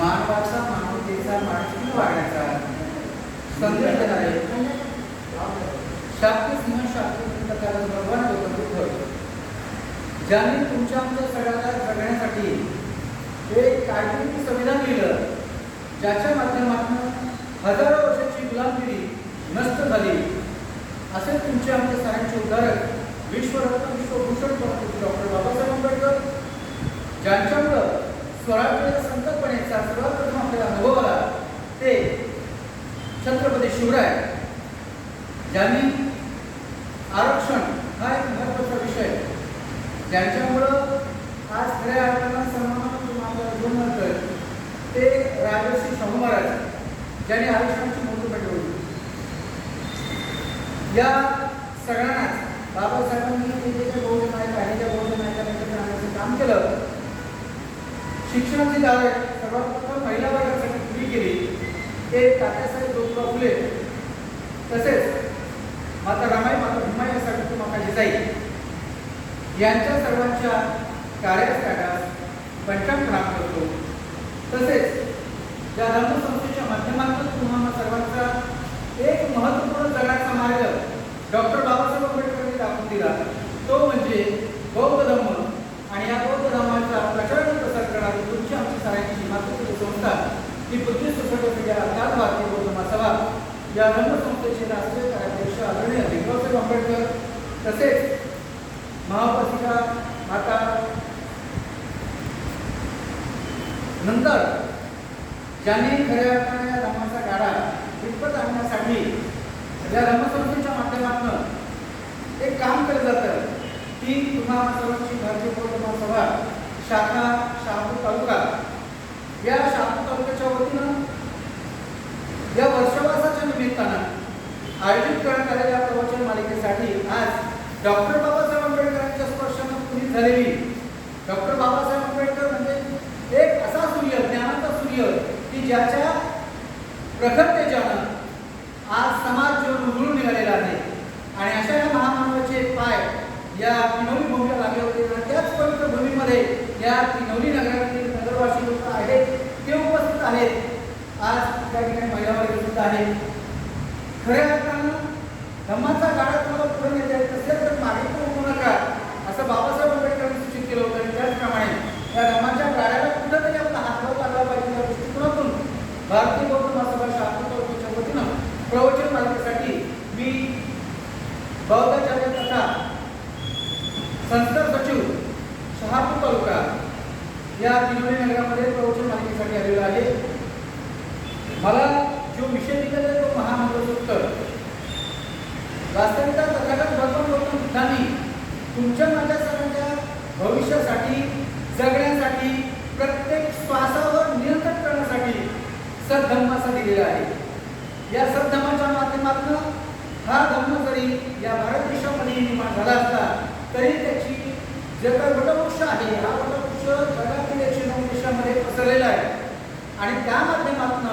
मानवाचा मानवतेचा माणुसकी वाढण्याचा संघर्ष आहे? शास्त्री सिंह शास्त्री प्रकारात भगवान गौतम ज्यांनी तुमच्या आमच्या सगळ्याला जगण्यासाठी एक कायदेशीर संविधान लिहिलं ज्याच्या माध्यमातून हजारो वर्षाची गुलामगिरी नष्ट झाली. असे तुमचे आमचे साऱ्यांचे उदाहरण विश्वरत्न विश्वभूषण डॉक्टर बाबासाहेब आंबेडकर. ज्यांच्यामुळं स्वराज्य संकल्पनेचा सर्वात प्रथम आपल्याला अनुभव आला. ते छत्रपती शिवराय ज्यांनी आरक्षण हा एक महत्त्वाचा विषय ज्यांच्यामुळं आज खऱ्या अर्थानं सन्मान आपल्याला घेऊन म्हणतोय ते राजर्षी शाहू महाराज ज्यांनी आरक्षणाची मोठी पेटवली या सगळ्यांनाच बाबासाहेबांनी जे काही बहुजन आहेत आणि त्या बहुजन नायकांना काम केलं शिक्षणाची दार सर्वात प्रथम महिला वर्गासाठी खुली केली. ते तात्यासाहेब ज्योतिबा फुले. तसेच माता रमाई माता भीमाई सावित्री माता जिजाई यांच्या सर्वांच्या कार्यास पंचांग प्राप्त करतो. तसेच या धर्मसंस्थेच्या माध्यमातून तुम्हाला सर्वांचा एक महत्त्वपूर्ण जगाचा मार्ग डॉक्टर बाबासाहेब आंबेडकरांनी दाखवून दिला तो म्हणजे बौद्ध धर्म आणि या बौद्ध धर्माचा प्रचार आणि प्रसार करणारी तुमची आमची साऱ्यांची मातृत्व संस्था ही बुद्धिस्ट सोसायटी ऑफ इंडिया अर्थात भारतीय बौद्ध महासभा या रंगसंस्थेचे राष्ट्रीय कार्याध्यक्ष आदरणीय भीमरावसाहेब आंबेडकर तसेच महापालिका माता नंतर ज्यांनी खऱ्या अर्थाने या धर्माचा गाडा विकत आणण्यासाठी या धर्मसंस्थेच्या माध्यमातून एक काम केलं जातं. ती पुन्हा सर्वांची भारतीय पौर्णिमा सभा शाखा शहापूर तालुका या शहापूर तालुक्याच्या वतीनं या वर्षवासाच्या निमित्तानं आयोजित करण्यात आलेल्या प्रवचन मालिकेसाठी आज डॉक्टर बाबासाहेब आंबेडकरांच्या स्पर्शानं पुनीत झालेली. डॉक्टर बाबासाहेब आंबेडकर म्हणजे एक असा सूर्य ज्ञानाचा सूर्य की ज्याच्या प्रखर तेजानं आज समाज जीवन उजळून निघालेला आहे. आणि अशा या महामानवाचे पाय या किनवली भूमीला लागले होते. आणि त्याच पवित्र भूमीमध्ये या किनवली नगरातील नगरवासी लोक आहेत. ते उपस्थित आहेत. आज त्या ठिकाणी महिला वर्ग सुद्धा आहे खऱ्या धम्माचा गाडा तुम्हाला पुढे नेता येत असेल तर मागे होऊ नका असं बाबासाहेब आंबेडकरांनी सूचित केलं होतं. आणि त्याचप्रमाणे या धम्माच्या गाड्याला कुठंतरी आपला हातभाव लागला पाहिजे या दृष्टिकोनातून भारतीय बौद्ध महासभा शास्त्र तालुक्याच्या वतीनं प्रवचन मालिकेसाठी मी बौद्धाचार्य तथा संस्कार सचिव शहापूर तालुका या तिनोली नगरामध्ये प्रवचन मालिकेसाठी आलेलो आहे. मला जो विषय दिलेला आहे तो महामंगळसूत्र वास्तविकता तथागत भगवान गौतम बुद्धांनी तुमच्या माझ्या सर्वांच्या भविष्यासाठी जगण्यासाठी प्रत्येक श्वासावर नियंत्रण करण्यासाठी सद्धर्माचा दिलेला आहे. या सद्धर्माच्या माध्यमातून हा धर्म जरी या भारत देशामध्ये निर्माण झाला असता तरी त्याची जे काही वटवृक्ष आहे हा वटवृक्ष जगातील एकशे नऊ देशामध्ये पसरलेला आहे. आणि त्या माध्यमातून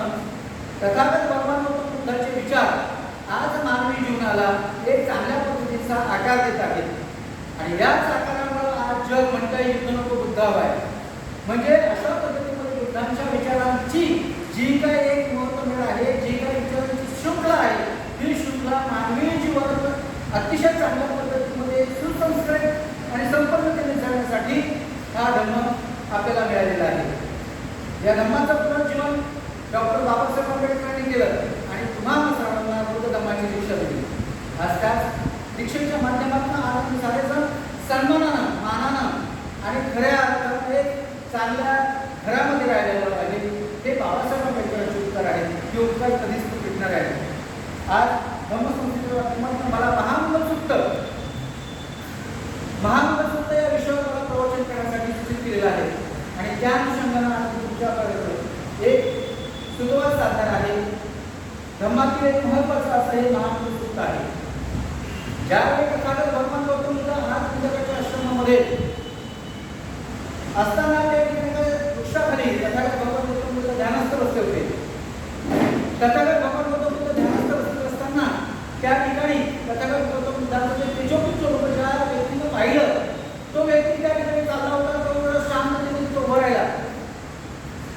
तथागत भगवान गौतम बुद्धांचे विचार आज मानवी जीवनाला एक चांगल्या पद्धतीचा आकार देत आहे. आणि याच आकारामुळे आज जग म्हणता युद्ध नको बुद्ध आहे. म्हणजे अशा पद्धतीमध्ये बुद्धांच्या विचारांची जी काय एक महत्त्व आहे जी काय विचारांची शृंखला आहे ती शृंखला मानवी जीवन अतिशय चांगल्या पद्धतीमध्ये सुसंस्कृत आणि संपन्नतेने जाण्यासाठी हा धर्म आपल्याला मिळालेला आहे. या धर्माचं पुनर्जीवन डॉक्टर बाबासाहेब आंबेडकरांनी केलं आणि तुम्हाला सर्वांना बुद्ध धर्माची दीक्षा दिली आज त्याच माध्यमातून आनंद तुम्ही सन्मानानं मानानं आणि खऱ्या अर्थानं एक चांगल्या घरामध्ये राहिलेलं पाहिजे. हे बाबासाहेब आंबेडकरांचे उत्तर आहे. हे उत्तर कधीच भेटणार आहे आज धर्मसंस्थेच्या माध्यमातून मला महामंगलसूक्त महामंगलसूक्त या विषयावर मला प्रवचन करण्यासाठी सूचित केलेलं आहे. आणि त्या अनुषंगानं आज तुमच्यापर्यंत एक सुरुवात साधणार आहे. ब्रह्मातील एक महत्वाचं असं हे महामंगलसूक्त आहे. ज्या एखादा धर्मान तुमचा हात तुमच्याकडच्या आश्रमामध्ये असताना ते वृक्षाखाली तथागत भगवान गौतम ध्यानस्थ बसले होते. तथागत भगवान गौतम बुद्ध ध्यानस्थ बसले असताना त्या ठिकाणी तथागत गौतम बुद्धाचं जे तेजोपुत स्वरूप ज्या व्यक्तीनं पाहिलं तो व्यक्ती त्या ठिकाणी चालला होता तो वेळा शांततेने तो उभं राहिला.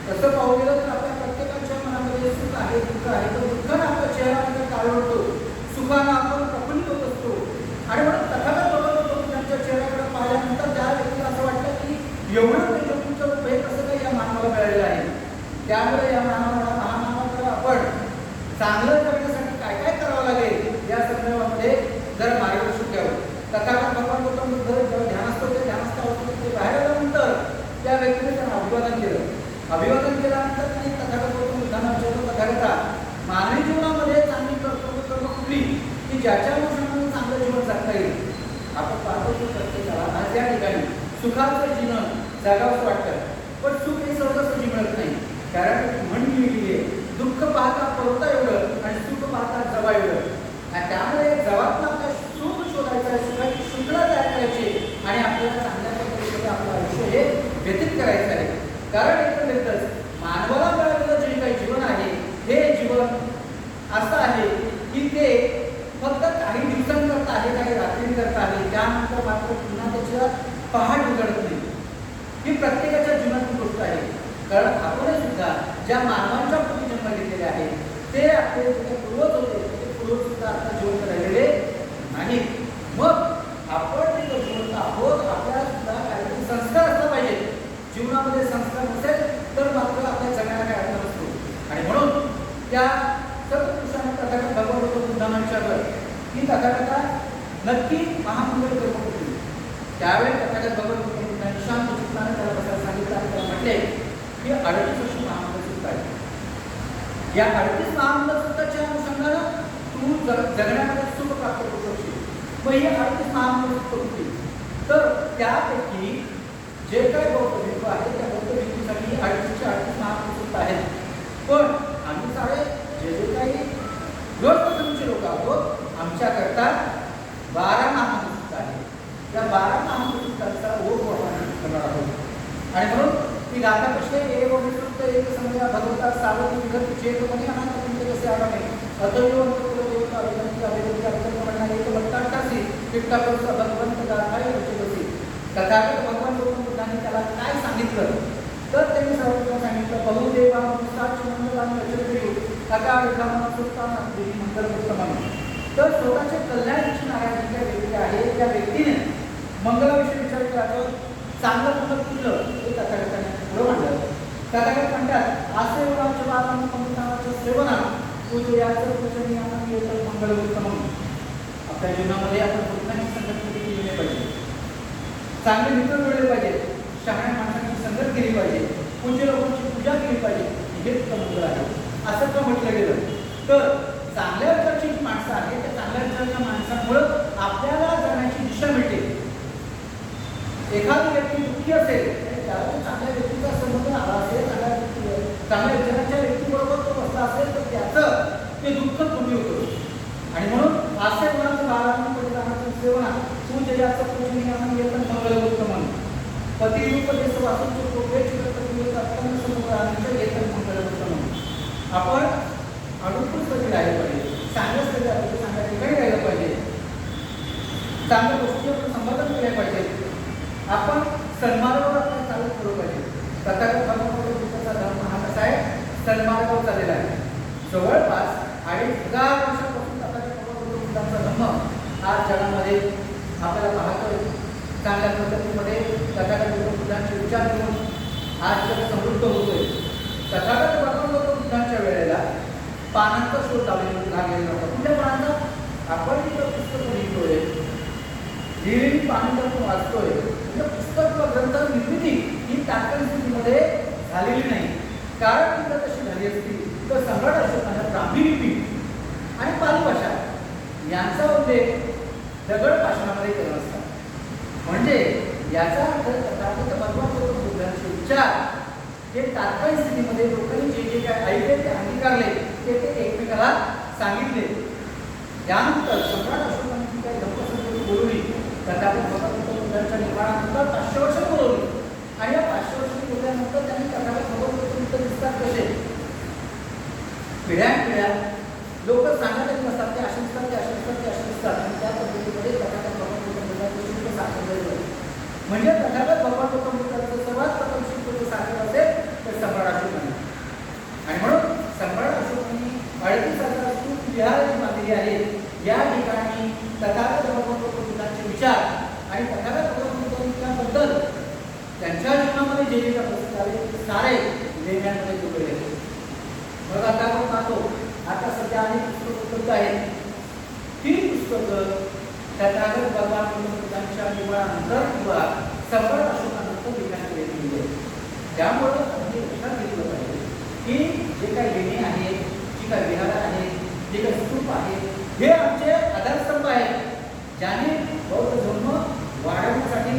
तसं पाहू गेलं तर आपल्या प्रत्येकाच्या मनामध्ये सुख आहे दुःख आहे तो दुःखानं आपल्या चेहऱ्यामध्ये काळवडतो सुखानं आणि म्हणून तथागत बघत होतो त्यांच्या चेहऱ्याकडे पाहिल्यानंतर त्या व्यक्तीला असं वाटतं की एवढं तुमचं हे कसं काही या मानवाला मिळालेलं आहे. त्यामुळे या मानवाला महामानवाला आपण चांगलं करण्यासाठी काय काय करावं लागेल या संदर्भामध्ये जर मार्गदर्शन द्यावं तथागत भगवान गौतम बुद्ध जेव्हा ध्यानस्थ होते ध्यानस्थ होते ते बाहेर आल्यानंतर त्या व्यक्तीने त्यांना अभिवादन केलं. अभिवादन केल्यानंतर त्यांनी तथागत गौतम बुद्धांना विचारलं तथागता मानवी जीवनामध्ये चांगली कर्तव्य कुठली? की ज्याच्यामध्ये सुखाचं जीवन जगावंच वाटतं. पण सुख हे सहजासहजी मिळत नाही. कारण म्हण लिहिली आहे दुःख पाहता पोहता एवढं आणि सुख पाहता जवा एवढं. आणि त्यामुळे जवातनं आपल्याला सुख शोधायचं आहे सुखाची शृंखला तयार करायची आणि आपल्याला चांगल्या पद्धतीने आपलं आयुष्य हे व्यतीत करायचं आहे. कारण एकंदरीतच मानवाला मिळालेलं जे काही जीवन आहे हे जीवन असं आहे की ते फक्त काही दिवसांकरता आहे काही रात्रींकरता आहे. त्यानंतर मात्र पुन्हा त्याच्या पहाट उघडत नाही. ही प्रत्येकाच्या जीवनात गोष्ट आहे. कारण आपण सुद्धा ज्या मानवांच्या पोटी जन्म घेतलेले आहे ते आपले जे पूर्वज होते ते पूर्वज सुद्धा आता जिवंत राहिलेले नाहीत. मग आपण तिथं जिवंत आहोत आपल्याला सुद्धा काहीतरी संस्कार असला पाहिजे. जीवनामध्ये संस्कार नसेल तर मात्र आपल्या जगण्याला काय अर्थ नसतो. आणि म्हणून त्या सत्पुरुषाने तथागत भगवत बुद्धांना विचारलं. की तथागता नक्की महामंगल कर्म त्यावेळी तथागत भगवान गौतम बुद्धांनी शांत चित्ताने त्याला बसायला सांगितलं आणि त्याला म्हटले की अडतीस वर्ष महामंडळ सुद्धा आहे. या अडतीस महामंडळ सुद्धाच्या अनुषंगानं तू जग जगण्यामध्ये सुख प्राप्त करू शकशील. मग हे अडतीस महामंडळ सुद्धा होती तर त्यापैकी जे काही बौद्ध भिंतू आहेत त्या बौद्ध भिंतूसाठी अडतीसचे अडतीस महामंडळ सुद्धा आहेत पण आम्ही सारे जे जे काही लोकपसंतचे लोक आहोत आमच्याकरता बारा महामंडळ या बारा महापुरुषांचा ओढ आपण करणार आहोत. आणि म्हणून ती गाथा कशी एव विकृत एक समजा भगवता सावध विगत चेत अनंत म्हणजे कसे आगामे अतयो देवता अभिगंती अभिगंती अभिगंत म्हणणार एक भगवंत गाथाय रचितसी तथागत भगवान लोकांनी त्याला काय सांगितलं? तर त्यांनी सर्वप्रथम सांगितलं बहुदेवा साच मंगलांनी रचत अकाळ विधान सुलतान देवी मंगल तर स्वतःचे कल्याण इच्छिणाऱ्या जी व्यक्ती आहे त्या व्यक्तीने मंगलाविषयी विचार केला तर चांगलं मुलं कुठलं हे तथागताने पुढं मांडलं तथागत म्हणतात असे एवढाचे बालांना पंडितांच्या सेवना याचं पूजनीय आनंद येतं मंगल म्हणून आपल्या जीवनामध्ये आपण कुठल्याही संकट केली नाही पाहिजे. चांगले मित्र मिळले पाहिजे. शहाण्या माणसांची संगत केली पाहिजे. पूज्य लोकांची पूजा केली पाहिजे. हेच मंगल आहे. असं का म्हटलं गेलं? तर चांगल्या विचारची माणसं आहेत त्या चांगल्या विचारच्या माणसामुळं आपल्याला एखादी व्यक्ती दुःखी असेल आणि त्याला चांगल्या व्यक्तीचा संबंध आला असेल चांगल्या व्यक्ती चांगल्या विचारांच्या व्यक्तीबरोबर तो बसला असेल तर त्याचं ते दुःख कमी होतं. आणि म्हणून असे गुणाचं बाळांना परिणामाची सेवना सुजयाचं पूजनीय आनंद येतं मंगल उत्तम पती उपदेश वाचून तो वेळ चित्रपती अत्यंत समुद्रांचं आनंद येतं मंगल उत्तम आपण अनुकूल स्थिती राहिलं पाहिजे. चांगल्या स्थिती राहिलं चांगल्या ठिकाणी राहिलं पाहिजे. चांगल्या गोष्टी आपण संपादन केल्या पाहिजेत आपण सन्मार्गावर आपण चालू करू पाहिजे. तथागत भगवान बुद्धाचा धर्म हा कसा आहे? सन्मार्गावर चाललेला आहे. जवळपास अडीच हजार वर्षापासून तथागत बुद्धाचा धर्म आज जगामध्ये आपल्याला पाहतोय. चांगल्या पद्धतीमध्ये तथागत बुद्धांचे विचार घेऊन आज जग समृद्ध होतोय. तथागत भगवान बुद्धांच्या वेळेला पानांचा शोध लावलेला लागलेला होता. कुठल्या पानांचा? आपण तिथं पुस्तक लिहितोय. लिहिलेली पानं जर आपण वाचतोय पुस्तक व ग्रंथ निर्मिती ही तात्काळ स्थितीमध्ये झालेली नाही. कारण ती जर तशी झाली असती. तर सम्राट अशोकाने ब्राह्मी लिपी आणि पाली भाषा यांचा उल्लेख दगड भाषणामध्ये केला असता. म्हणजे याचा अर्थ तथागत भगवान बुद्धांचे उच्चार हे तात्काळ स्थितीमध्ये लोकांनी जे जे काय ऐकले ते अंगीकारले ते ते एकमेकाला सांगितले. त्यानंतर सम्राट अशोकांची काही धर्मसंस्कृती बोलवली. तथागत निर्माणानंतर पाचशे वर्ष पुरवली. आणि या पाचशे वर्ष पुरवल्यानंतर त्यांनी कर्नाटक भगवान गौतम कसे पिढ्या पिढ्या लोक सांगत नसतात ते असे दिसतात ते असे दिसतात ते असे दिसतात. आणि त्या पद्धतीमध्ये तथागत भगवान गौतम बुद्धांचे शिल्प साकारले जाईल म्हणजे तथागत भगवान गौतम बुद्धांचं सर्वात प्रथम शिल्प जर साकार असेल तर सम्राट अशोकाने. आणि म्हणून सम्राट अशोकांनी अडतीस हजार स्तूप विहार जी बांधलेली आहे या ठिकाणी तथागत भगवान गौतम बुद्धांचे विचार आणि तथागत भगवान गौतम बुद्धांबद्दल त्यांच्या जीवनामध्ये जे जे काही प्रसंग आले ते सारे लेण्यांमध्ये जोडलेले आहेत. मग आता आपण पाहतो आता सध्या अनेक पुस्तक उपलब्ध आहेत. ती पुस्तकं तथागत भगवान पुस्तकांच्या निवडानंतर किंवा सफळ अशोकानंतर लिहिण्यात गेलेली आहे त्यामुळं आपण लक्षात घेतलं पाहिजे की जे काही लेणी आहेत जी काही विहार आहेत जे काही स्तूप आहेत हे आमचे आधारस्तंभ आहेत. ज्याने बौद्ध धर्म वाढवण्यासाठी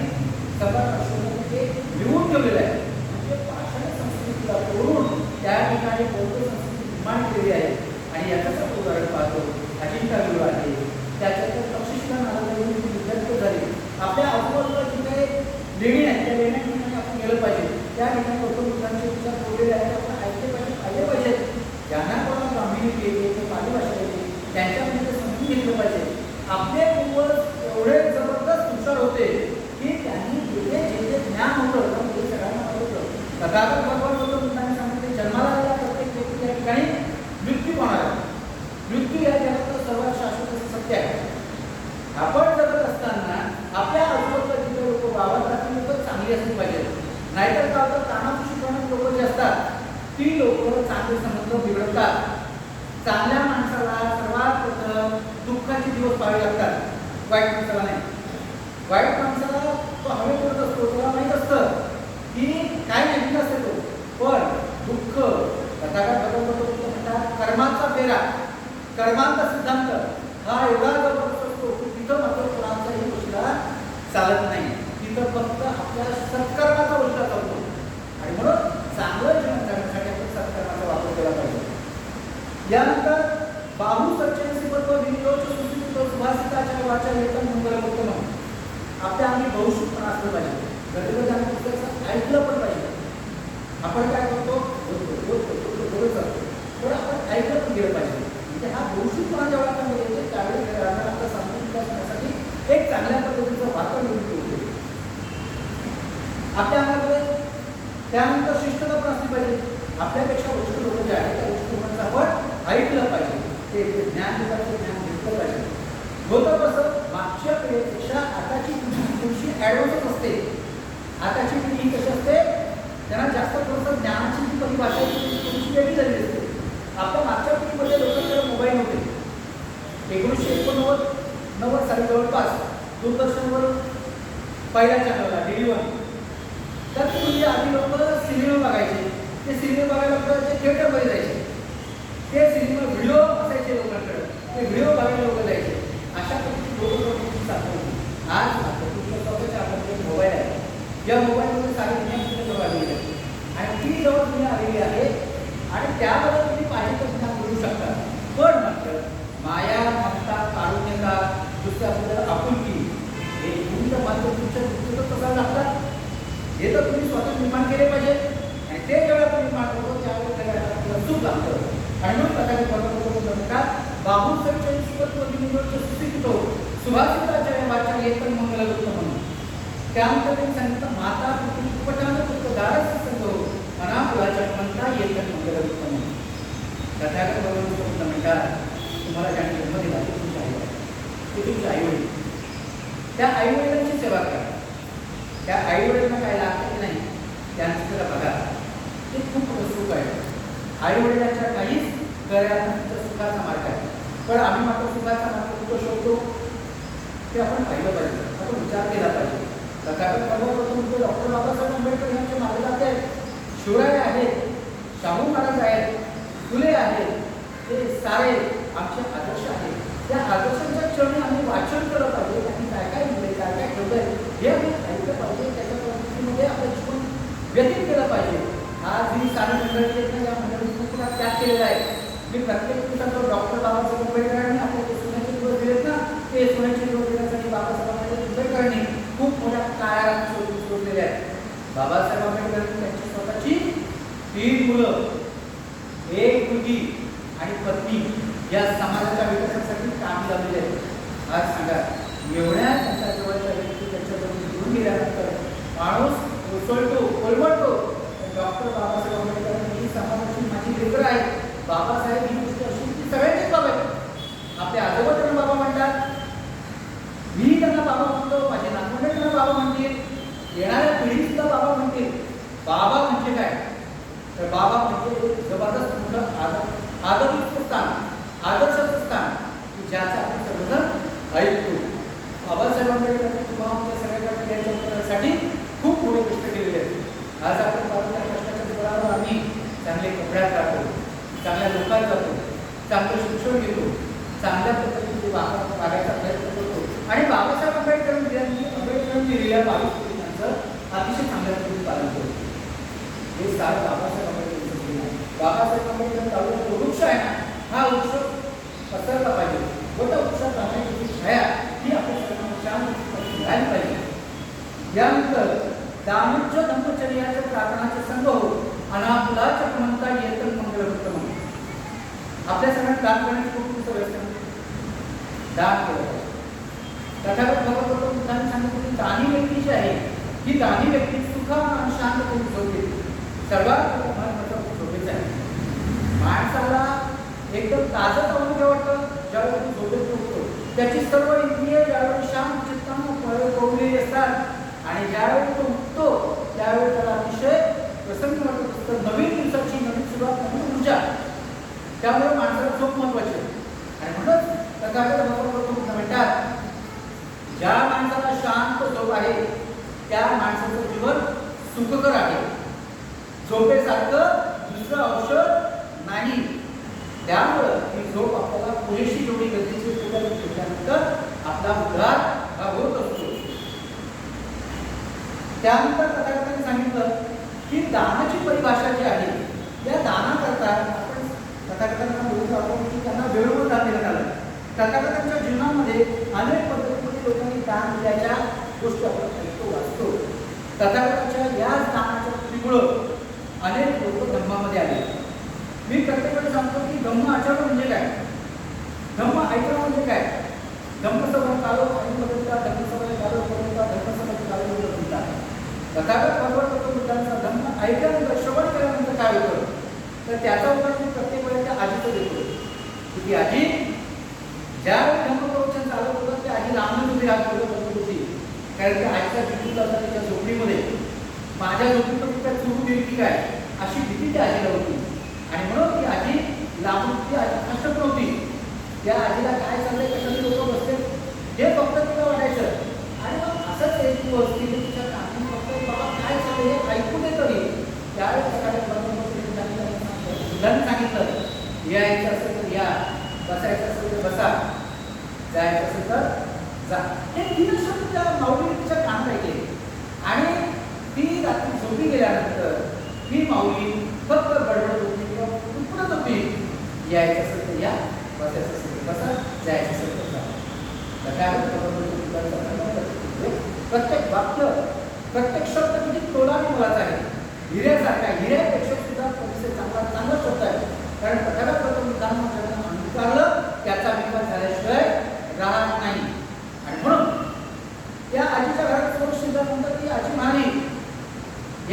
सफळ अशोकाने ते लिहून ठेवलेलं आहे म्हणजे पाषाण संस्कृतीला तोडून त्या ठिकाणी बौद्ध संस्कृती निर्माण केलेली आहे आणि याचंच आपण उदाहरण पाहतो अजिंठा वेरूळ आहे त्याच्यात तक्षशिला नावावरून विद्यार्थी झाले आपल्या आजूबाजूला जी काही लेणी आहेत त्या लेण्या ठिकाणी आपण गेलं पाहिजे त्या ठिकाणी गौतम बुद्धांचे विचार ठेवलेले आहेत आपण ऐकले पाहिजे पाहिले पाहिजेत ज्यांना कोणाला गांभीर्य येते ते पाली भाषा येते त्यांच्यामध्ये ते समजून घेतलं पाहिजे आपले पूर्वज एवढे जबरदस्त हुशार होते की त्यांनी जे जे जे ज्ञान होतं ना, ते सगळ्यांना माहीत होतं तथागत भगवान गौतम बुद्धांनी सांगितले जन्माला आलेला प्रत्येक व्यक्ती या ठिकाणी मृत्यू होणार आहे मृत्यू या जगातलं सर्वात शाश्वत असं सत्य आहे. आपण जगत असताना आपल्या आजूबाजूला जिथे लोक वावरतात लोक चांगली असली पाहिजे नाहीतर काय होतं? कानापुशी करणारी लोक जे असतात. ती लोक चांगले संबंध बिघडतात. चांगल्या माणसाला सर्वात प्रथम दुःखाचे दिवस पाहावे लागतात. वाईट माणसाला नाही. वाईट माणसाला तो हवे करत असतो त्याला माहीत असतं. की काय नाही असते तो. पण दुःख कथाकार भगवंत म्हणतात फेरा. कर्मांचा सिद्धांत. हा एवढा जबरदस्त असतो की तिथं मात्र कोणाचाही उशिरा चालत नाही. तिथं फक्त आपल्या सत्कर्माचा उशिरा चालतो. आणि म्हणून चांगलं जीवन करण्यासाठी आपण सत्कर्माचा वापर केला पाहिजे. यानंतर बाहू सच्चन श्रीमत्व विनियोग सुशिक्षित सुभाषिताच्या वाचा येतं मंगल म्हणून. आपल्या आम्ही बहुशुकपणा असलं पाहिजे. कधी आम्ही पुस्तकाचं ऐकलं पण पाहिजे. आपण काय करतो? बोलतो बोलतो बोलतो बोलत जातो पण आपण ऐकलं पण गेलं पाहिजे. म्हणजे हा बहुशुकपणा जेव्हा आपण येते त्यावेळी घराला आपला समजून करण्यासाठी एक चांगल्या पद्धतीचं वापर निर्मिती होते आपल्या अंगामध्ये त्यानंतर शिस्तता पण असली पाहिजे आपल्यापेक्षा वरिष्ठ लोक जे आहेत त्या वरिष्ठ लोकांचं आपण ऐकलं पाहिजे. ते ज्ञान देतात ज्ञान घेतलं पाहिजे. होतं कसं? मागच्या पिढीपेक्षा आताची पिढी थोडीशी ॲडव्हान्सच असते. आताची पिढी कशी असते त्यांना जास्त थोडंसं ज्ञानाची जी परिभाषा आहे ती थोडीशी वेगळी झालेली असते आपल्या मागच्या पिढीमध्ये लोकांकडे मोबाईल होते एकोणीसशे एकोणनव्वद नव्वद साली जवळपास दूरदर्शनवर पहिल्या चॅनलला डी वन तर तुम्ही आधी लोक सिनेमा बघायचे ते सिनेमा बघायला लोक ते थिएटरमध्ये जायचे ते सिनेमा व्हिडिओ असायचे लोकांकडे. ते व्हिडिओ बघायला लोक जायचे. अशा पद्धतीने लोक लोकांची होती आज मात्र तुमच्या स्वतःच्या हातामध्ये मोबाईल आहे. या मोबाईलमध्ये सारी दुनिया तुमच्या जवळ आलेली आहे. आणि ती जवळ तुम्ही आलेली आहे. आणि त्यामध्ये तुम्ही पाहिजे तर ज्ञान मिळू शकता पण मात्र माया ममता कारुण्यता दुसऱ्याबद्दल आपुलकी हे तुमच्या मात्र तुमच्या दृष्टीचं कसा लागतात. हे तर तुम्ही स्वतः निर्माण केले पाहिजे. आणि ते जेव्हा आपण निर्माण करतो त्यावेळेस त्याला आपल्याला चूक लागतं. आणि म्हणून कदाचित बरोबर म्हणतात बाबू सच्चन सुपत्व विनियोगचे सुशिक्षितो सुभाषिताच्या वाचा येतं मंगल म्हणून. त्यानंतर त्यांनी सांगितलं माता पितृ कुपटानं फक्त दारच संतो अनाकुलाच्या म्हणता येतं मंगल म्हणून. तथागत बरोबर म्हणतात तुम्हाला ज्याने जन्म दिला ते तुमच्या आई ते तुमचे आई वडील त्या आई वडिलांची सेवा करा. त्या आई वडिलांना काय लागतं की नाही? त्यांचं जरा बघा. ते खूप सुख आहे. आई वडिलांच्या काहीच गळ्यात सुखाचा मार्ग आहे. पण आम्ही मात्र सुखाचा मार्ग कुठं शोधतो? ते आपण पाहिलं पाहिजे. आपण विचार केला पाहिजे. तथागत सर्वप्रथम डॉक्टर बाबासाहेब आंबेडकर यांचे मार्गदर्शक आहेत. शिवराय आहेत. शाहू महाराज आहेत. फुले आहेत. ते सारे आमचे आदर्श आहेत. या आदर्शांच्या क्षणी आम्ही वाचन करत आहोत. त्यांनी काय काय लिहिलंय काय काय ठेवलं आहे हे आम्ही ऐकलं पाहिजे. त्याच्या पद्धतीमध्ये आपलं जीवन व्यतीत केलं पाहिजे. आज ही सारी मंडळी आहेत ना या मंडळीतून पुन्हा त्याग केलेला आहे. मी प्रत्येक दिवसात डॉक्टर बाबासाहेब आंबेडकरांनी आपल्या जे सोन्याचे दिवस दिलेत ना ते सोन्याचे दिवस देण्यासाठी बाबासाहेब आंबेडकरांनी खूप मोठ्या काळात सोडलेल्या आहेत. बाबासाहेब आंबेडकरांनी त्यांची स्वतःची तीन मुलं एक मुलगी आणि पत्नी या समाजाच्या विकासासाठी काम लावलेले आज सांगा, एवढ्या त्यांच्या जवळच्या व्यक्ती त्यांच्याजवळ निघून गेल्यानंतर माणूस उसळतो कोलमडतो डॉक्टर बाबासाहेब आंबेडकर ही समाजाची माझी लेकर आहे बाबासाहेब ही गोष्ट अशी ती सगळ्यांचीच बाब आहे. आपले आजोबा त्यांना बाबा म्हणतात. मी त्यांना बाबा म्हणतो, माझे नातवंड त्यांना बाबा म्हणतील. येणाऱ्या पिढी सुद्धा बाबा म्हणतील. बाबा म्हणजे काय? तर बाबा म्हणजे ज़बरदस्त मोठं आदर आदरयुक्त स्थान. की ज्याचा आपण सर्वजण ऐकतो. बाबासाहेबांकडे तुम्हाला आमच्या सगळ्यांकडे उत्तरासाठी खूप मोठे कष्ट केलेले आहेत आज आपण पाहतो त्या कष्टाच्या जोरावर आम्ही चांगले कपड्यात राहतो चांगल्या लोकात जातो चांगलं शिक्षण घेतो चांगल्या पद्धतीने वागायचा प्रयत्न करतो. आणि बाबासाहेब आंबेडकर म्हणजे यांनी आंबेडकरांनी दिलेल्या म्हणजे बावीस कोटींचं अतिशय चांगल्या पद्धतीने पालन करतो. हे सार बाबासाहेब आंबेडकर बाबासाहेब आंबेडकर चालू जो वृक्ष आहे ना? हा वृक्ष पसरला पाहिजे. व उत्साह जाण्याची छाया ही आपल्या सर्वांना शांत पाहिजे यानंतर दानुज्य धम्मचर्याच्या प्रार्थनाचे संघ हो अनाकुलाच्या म्हणता येतन मंगलवृत्तम आपल्या सगळ्यांना दान करण्याची खूप खूप सवय दान केलं पाहिजे. तथागत भगवत बुद्धांनी सांगितलं की दानी व्यक्ती जी आहे ही दानी व्यक्ती सुखा आणि शांत करून झोपते सर्वात महत्त्वाचा झोपेचं आहे माणसाला एकदम ताजं अनुभव वाटतं ज्यावेळी तो झोपेत उठतो त्याची सर्व इंद्रिय ज्यावेळी शांत चित्तानं कोवलेली असतात आणि ज्यावेळी तो उठतो त्यावेळी त्याला अतिशय प्रसन्न वाटत असतं. नवीन दिवसाची नवीन सुरुवात नवीन ऊर्जा. त्यामुळे माणसाला खूप महत्वाची आणि म्हणूनच तथागत भगवत म्हणतात ज्या माणसाला शांत झोप आहे त्या माणसाचं जीवन सुखकर आहे. झोपेसारखं दुसरं औषध नाही. त्यामुळं ही झोप आपल्याला पुरेशी जेवढी गरजेची असते आपला उद्धार हा होत असतो त्यानंतर कथाकथाने सांगितलं की दानाची परिभाषा जी आहे या दानाकरता आपण कथाकथांना बोलत आहोत की त्यांना वेळोवेळी दान देण्यात आलं. कथाकथांच्या जीवनामध्ये अनेक पद्धतीमध्ये लोकांनी दान दिल्याच्या गोष्टी आपण ऐकतो वाचतो. तथागतांच्या याच दानाच्या कृतीमुळं अनेक लोक धर्मामध्ये आले. मी प्रत्येकाला सांगतो की धम्म आचरण म्हणजे काय? धम्म ऐकणं म्हणजे काय? धम्मसभा कालो आणि धर्मसभा कालो बदलता धर्मसभा कालो म्हणजे बदलता तथागत भगवत बुद्धांचा धम्म ऐकल्यानंतर श्रवण केल्यानंतर काय होतं? तर त्याचा उत्तर मी प्रत्येक वेळी त्या आजीचं देतो. की ती आजी धम्म धम्मप्रवचन चालू होतं त्या आजी लांबून तुम्ही राहत होती. कारण की आजच्या भीतीला त्याच्या झोपडीमध्ये. माझ्या झोपडीमध्ये त्या चूक गेली की काय? अशी भीती त्या आजीला होती. आणि म्हणून ती आजी लांबून ती आजी कष्ट नव्हती त्या आजीला काय चाललंय कशाने लोक बसते हे फक्त तिला वाटायचं. आणि मग असंच एक दिवस तिने तिच्या काकी फक्त बाबा काय चाललंय हे ऐकू दे तरी त्यावेळेस सकाळी सांगितलं, मुलांनी सांगितलं यायचं असेल तर या बसायचं असेल तर बसा जायचं असेल तर जा. हे तीन शब्द त्या माऊलीने तिच्या कान ऐकले. आणि ती रात्री झोपी गेल्यानंतर ही माऊली फक्त गडबड होती किंवा कुठत होती यायचं असेल तर या बसायचं असेल तर बसा जायचं असेल तर जा. तर काय होतं? म्हणजे प्रत्येक वाक्य प्रत्येक शब्द किती तोलाने मुलाचा आहे. हिऱ्यासारखा हिऱ्यापेक्षा सुद्धा परिसर चांगला चांगला शब्द आहे. कारण तथागत प्रथम काम ज्यांना अंगीकारलं त्याचा विकास झाल्याशिवाय राहत नाही. आणि म्हणून त्या आजीच्या घरात चोर शिरल्यानंतर ती आजी म्हणाली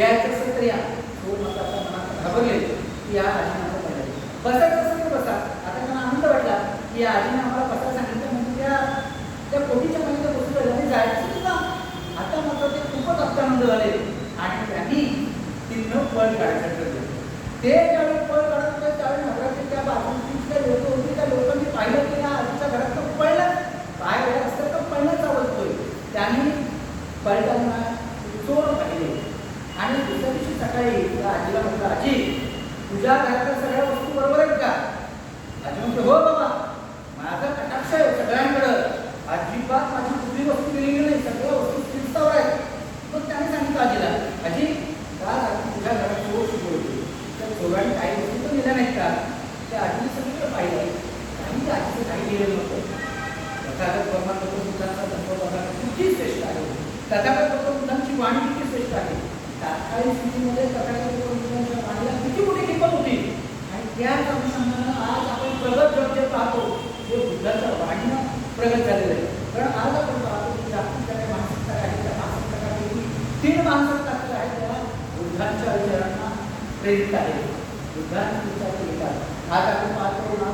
यायचं असेल तर या. तो मात्र आता मनात घाबरले की या आजी आता पाहिजे बसायचं कसा आता त्यांना आनंद वाटला की या आजीने आम्हाला कसा सांगितलं. म्हणजे त्या त्या पोटीच्या पर्यंत पोचलं आणि जायचं सुद्धा आता मात्र ते खूपच अत्यानंद झाले आणि त्यांनी ती न पळ काढायचं ठरलं ते ज्यावेळी पळ काढत होते त्यावेळी नगरातील त्या बाजूची त्या लोक होती. त्या लोकांनी पाहिलं की या आजीच्या घरात तर पळला. पाय वेळ असतं तर पहिलंच आवडतोय त्यांनी पळताना चोर पाहिले आणि दुसऱ्या दिवशी सकाळी आजीला म्हटलं आजी तुझ्या घरातल्या सगळ्या वस्तू बरोबर आहेत का? आजी म्हणते हो बाबा माझा कटाक्ष आहे सगळ्यांकडं. अजिबात माझी कुठली वस्तू गेलेली नाही सगळं